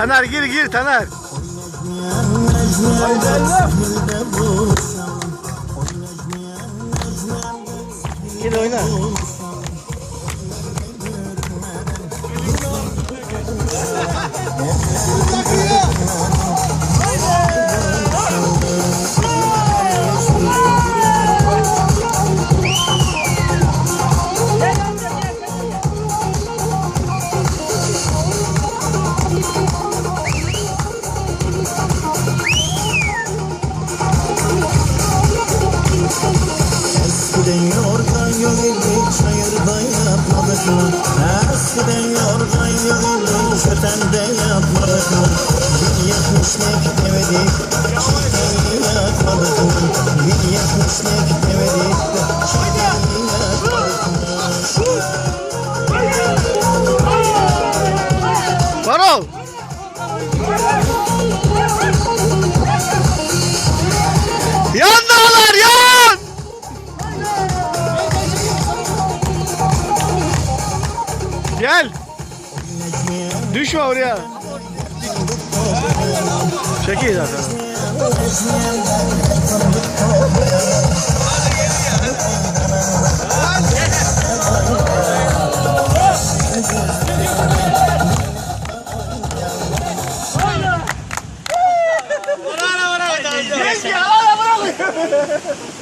Taner gir gir Taner. Gir oyna. Eskiden yorgan yok idi, çayırda yapmadık mı? Eskiden yorgan yok idi, çötende yapmadık mı? Bir yetmişlik demedik, çiftliği yapmadık mı? Bir yetmişlik demedik, çiftliği yapmadık mı? Varol. Gel. Düşme oraya. Çekil zaten. Bravo, bravo.